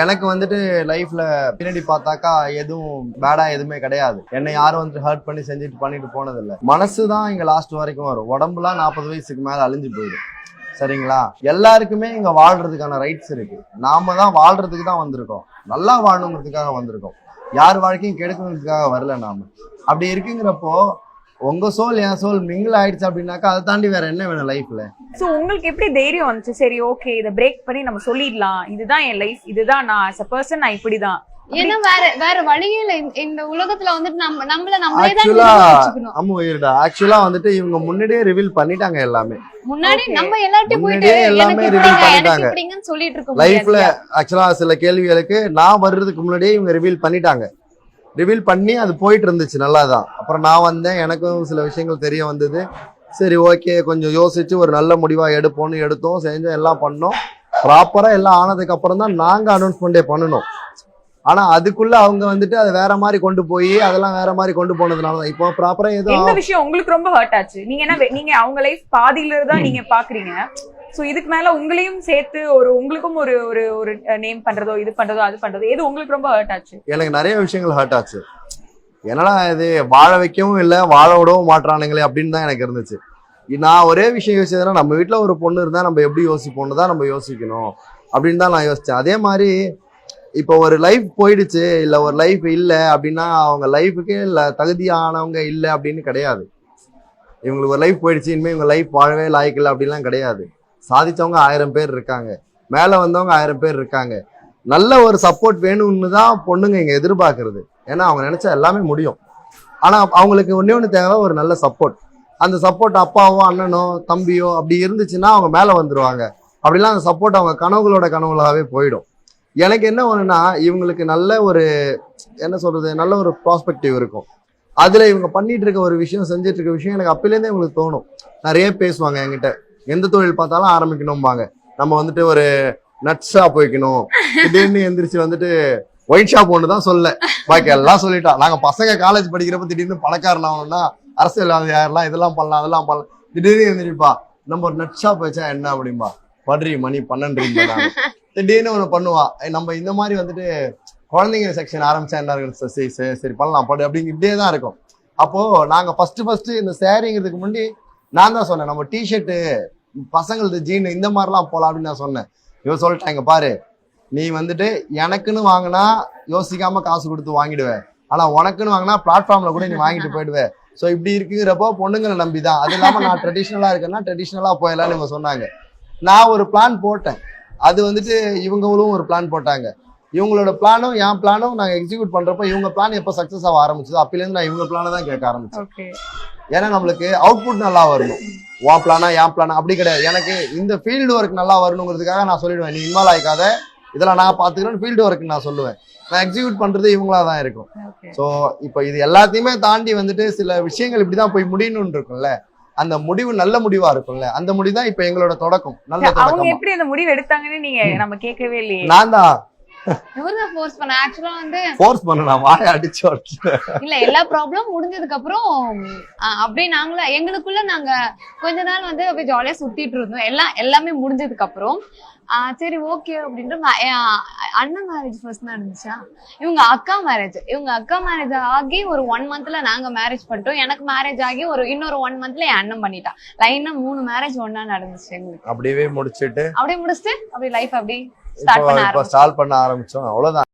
எனக்கு வந்துட்டு லைஃப்ல பின்னாடி பார்த்தாக்கா எதுவும் பேடா எதுவுமே கிடையாது. என்னை யாரும் வந்து ஹர்ட் பண்ணி செஞ்சுட்டு பண்ணிட்டு போனதில்லை. மனசு தான் இங்க லாஸ்ட் வரைக்கும் வரும். உடம்புலாம் நாற்பது வயசுக்கு மேல அழிஞ்சு போயிடும். சரிங்களா? எல்லாருக்குமே இங்க வாழ்றதுக்கான ரைட்ஸ் இருக்கு. நாம தான் வாழ்றதுக்கு தான் வந்திருக்கோம். நல்லா வாழணுங்கிறதுக்காக வந்திருக்கோம். யார் வாழ்க்கையும் கெடுக்கணுங்கிறதுக்காக வரல நாம. அப்படி இருக்குங்கிறப்போ உங்க சோல் என் சோல் மிங்கிள் ஆயிடுச்சு அப்படின்னாக்கா அதை தாண்டி வேற என்ன வேணும் லைஃப்ல சோ உங்களுக்கு எப்படி தைரியம் வந்துச்சு? சரி ஓகே இதை பிரேக் பண்ணி நம்ம சொல்லிடலாம். இதுதான் என் லைஃப் இதுதான் நான் as a person நான் இப்படிதான். ஏன்னா வேற வேற வழியே இல்ல. இந்த- உலகத்துல வந்துட்டு நம்ம நம்மள நம்மளே தான். ஆமா இருடா. ஆக்சுவலா வந்துட்டு இவங்க முன்னாடியே ரிவீல் பண்ணிட்டாங்க எல்லாமே. முன்னாடி. நம்ம எல்லார்ட்டையும் போயிட்டு முன்னாடியே எல்லாமே எனக்கு பண்ணிட்டாங்க. சொல்லிட்டு இருக்க லைஃப்ல ஆக்சுவலா சில கேள்விகளுக்கு நான் வர்றதுக்கு முன்னாடியே இவங்க ரிவீல் பண்ணிட்டாங்க. ரிவீல் பண்ணி அது போயிட்டு இருந்துச்சு நல்லா தான் அப்புறம் நான் வந்தேன் எனக்கும் சில விஷயங்கள் தெரிய வந்தது. சரி ஓகே கொஞ்சம் யோசிச்சு ஒரு நல்ல முடிவா எடுப்போம்னு எடுத்தோம் செஞ்சோம் எல்லாம் பண்ணோம். ப்ராப்பரா எல்லாம் ஆனதுக்கு அப்புறம் தான் நாங்க அனௌன்ஸ்மெண்டே பண்ணணும். ஆனா அதுக்குள்ள அவங்க வந்துட்டு அதை வேற மாதிரி கொண்டு போய் அதெல்லாம் வேற மாதிரி கொண்டு போனதுனால தான். இப்போ ப்ராப்பரா எந்த எதுவும் விஷயம்? உங்களுக்கு ரொம்ப ஹர்ட் ஆச்சு. நீங்க என்ன வே- நீங்க அவங்க லைஃப் பாதியில தான் நீங்க பாக்குறீங்க. ஸோ இதுக்கு மேல உங்களையும் சேர்த்து ஒரு உங்களுக்கும் ஒரு ஒரு ஒரு நேம் பண்றதோ இது பண்றதோ அது பண்றதோ எது உங்களுக்கு ரொம்ப ஹர்ட் ஆச்சு? எனக்கு நிறைய விஷயங்கள் ஹர்ட் ஆச்சு. என்னடா இது வாழ வைக்கவும் இல்லை வாழ விடவும் மாட்டுறானுங்களே அப்படின்னு தான் எனக்கு இருந்துச்சு. நான் ஒரே விஷயம் யோசிச்சதுன்னா நம்ம வீட்டில் ஒரு பொண்ணு இருந்தால் நம்ம எப்படி யோசிப்போம்னு தான் நம்ம யோசிக்கணும் அப்படின்னு தான் நான் யோசித்தேன் அதே மாதிரி இப்போ ஒரு லைஃப் போயிடுச்சு இல்லை ஒரு லைஃப் இல்லை அப்படின்னா அவங்க லைஃபுக்கே இல்லை தகுதியானவங்க இல்லை அப்படின்னு கிடையாது. இவங்களுக்கு ஒரு லைஃப் போயிடுச்சு இனிமேல் இவங்க லைஃப் வாழவே லாய்க்கில்லை அப்படிலாம் கிடையாது. சாதித்தவங்க ஆயிரம் பேர் இருக்காங்க. மேலே வந்தவங்க ஆயிரம் பேர் இருக்காங்க. நல்ல ஒரு சப்போர்ட் வேணும்னு தான் பொண்ணுங்க இங்கே எதிர்பார்க்கறது. ஏன்னா அவங்க நினச்சா எல்லாமே முடியும். ஆனால் அவங்களுக்கு ஒன்றே ஒன்று தேவை ஒரு நல்ல சப்போர்ட் அந்த சப்போர்ட் அப்பாவோ அண்ணனோ தம்பியோ அப்படி இருந்துச்சுன்னா அவங்க மேலே வந்துருவாங்க. அப்படிலாம் அந்த சப்போர்ட் அவங்க கனவுகளோட கனவுகளாகவே போயிடும். எனக்கு என்ன ஒன்றுனா இவங்களுக்கு நல்ல ஒரு என்ன சொல்கிறது நல்ல ஒரு ப்ராஸ்பெக்டிவ் இருக்கும். அதில் இவங்க பண்ணிகிட்டு இருக்க ஒரு விஷயம் செஞ்சுட்டு இருக்க விஷயம் எனக்கு அப்போலேருந்தே இவங்களுக்கு தோணும். நிறைய பேசுவாங்க என்கிட்ட. எந்த தொழில் பார்த்தாலும் ஆரம்பிக்கணும்பாங்க. நம்ம வந்துட்டு ஒரு நட் ஷாப் வைக்கணும். திடீர்னு எந்திரிச்சு வந்துட்டு ஒயின் ஷாப் ஒன்று தான் சொல்ல. பாக்கி எல்லாம் சொல்லிட்டோம் நாங்கள் பசங்க காலேஜ் படிக்கிறப்ப திடீர்னு பணக்காரன் ஆகணும்னா அரசியல் யாரெல்லாம் இதெல்லாம் பண்ணலாம் அதெல்லாம் பண்ணலாம் திடீர்னு எழுந்திரிப்பா நம்ம ஒரு நட் ஷாப் வச்சா என்ன அப்படிம்பா? படுறி மணி பன்னெண்டு திடீர்னு ஒன்று பண்ணுவா. நம்ம இந்த மாதிரி வந்துட்டு குழந்தைங்க செக்ஷன் ஆரம்பிச்சா என்ன இருக்கு சரி சரி சரி பண்ணலாம் படு அப்படிங்க இப்படியே தான் இருக்கும். அப்போ நாங்கள் ஃபர்ஸ்ட் ஃபர்ஸ்ட் இந்த சேரீங்கிறதுக்கு முன்னாடி நான் தான் சொன்னேன். நம்ம டிஷர்ட்டு பசங்களது ஜீன் இந்த மாதிரிலாம் போகலாம் அப்படின்னு நான் சொன்னேன். இவன் சொல்லிட்டாங்க பாரு நீ வந்துட்டு எனக்குன்னு வாங்கினா யோசிக்காம காசு கொடுத்து வாங்கிடுவேன் ஆனா உனக்குன்னு வாங்கினா பிளாட்ஃபார்ம்ல கூட நீ வாங்கிட்டு போயிடுவேன் ஸோ இப்படி இருக்குங்கிறப்போ பொண்ணுங்களை நம்பி தான் அது இல்லாம நான் ட்ரெடிஷ்னலா இருக்கேன்னா ட்ரெடிஷ்னலாக போயிடலாம்னு இவங்க சொன்னாங்க. நான் ஒரு பிளான் போட்டேன். அது வந்துட்டு இவங்களும் ஒரு பிளான் போட்டாங்க. இவங்களோட பிளானும் என் பிளானும் நாங்கள் எக்ஸிக்யூட் பண்ணுறப்போ இவங்க பிளான் எப்போ சக்ஸஸ் ஆக ஆரம்பிச்சதோ அப்பிலேருந்து நான் இவங்க பிளானை தான் கேட்க ஆரம்பிச்சேன். ஓகே ஏன்னா நம்மளுக்கு அவுட்புட் நல்லா வரணும். உன் பிளானா என் பிளானா அப்படி கிடையாது. எனக்கு இந்த ஃபீல்டு ஒர்க் நல்லா வரணுங்கிறதுக்காக நான் சொல்லிடுவேன். நீ இன்வால்வ் ஆயிக்காத. இதெல்லாம் நான் பார்த்துக்கிறேன் ஃபீல்டு ஒர்க் நான் சொல்லுவேன். நான் எக்ஸிக்யூட் பண்றது இவங்களா தான் இருக்கும் ஸோ இப்போ இது எல்லாத்தையுமே தாண்டி வந்துட்டு சில விஷயங்கள் இப்படிதான் போய் முடியணும்னு இருக்கும்ல. அந்த முடிவு நல்ல முடிவா இருக்கும்ல. அந்த முடிவு தான் இப்போ எங்களோட தொடக்கம். நல்ல அவங்க எப்படி அந்த முடிவு எடுத்தாங்கன்னு நீங்க நம்ம கேட்கவே இல்லையே. நான் தான். ஃபோர்ஸ் பண்ண. ஆக்சுவலா வந்து ஃபோர்ஸ் பண்ண நான் வாயை அடிச்சு உடச்சு. இல்ல எல்லா ப்ராப்ளம் முடிஞ்சதுக்கு அப்புறம் அப்படியே நாங்கள எங்களுக்குள்ள நாங்க கொஞ்ச நாள் வந்து அப்படியே ஜாலியா சுத்திட்டு இருந்தோம். எல்லாம் எல்லாமே முடிஞ்சதுக்கு அப்புறம் சரி ஓகே என் அண்ணன் மேரேஜ் ஃபர்ஸ்ட் தான் இருந்துச்சா? இவங்க அக்கா மேரேஜ் இவங்க அக்கா மேரேஜ் ஆகி ஒரு ஒன் மந்த்ல நாங்க மேரேஜ் பண்ணிட்டோம். எனக்கு மேரேஜ் ஆகி ஒரு இன்னொரு ஒன் மந்த்ல என் அண்ணன் பண்ணிட்டான் லைனா மூணு மேரேஜ் ஒண்ணா நடந்துச்சு எங்களுக்கு. அப்படியே முடிச்சிட்டு? அப்படியே முடிச்சுட்டு அப்படியே லைஃப் அப்படியே இப்போ இப்போ ஸ்டார்ட் பண்ண ஆரம்பிச்சோம். அவ்வளவுதான்.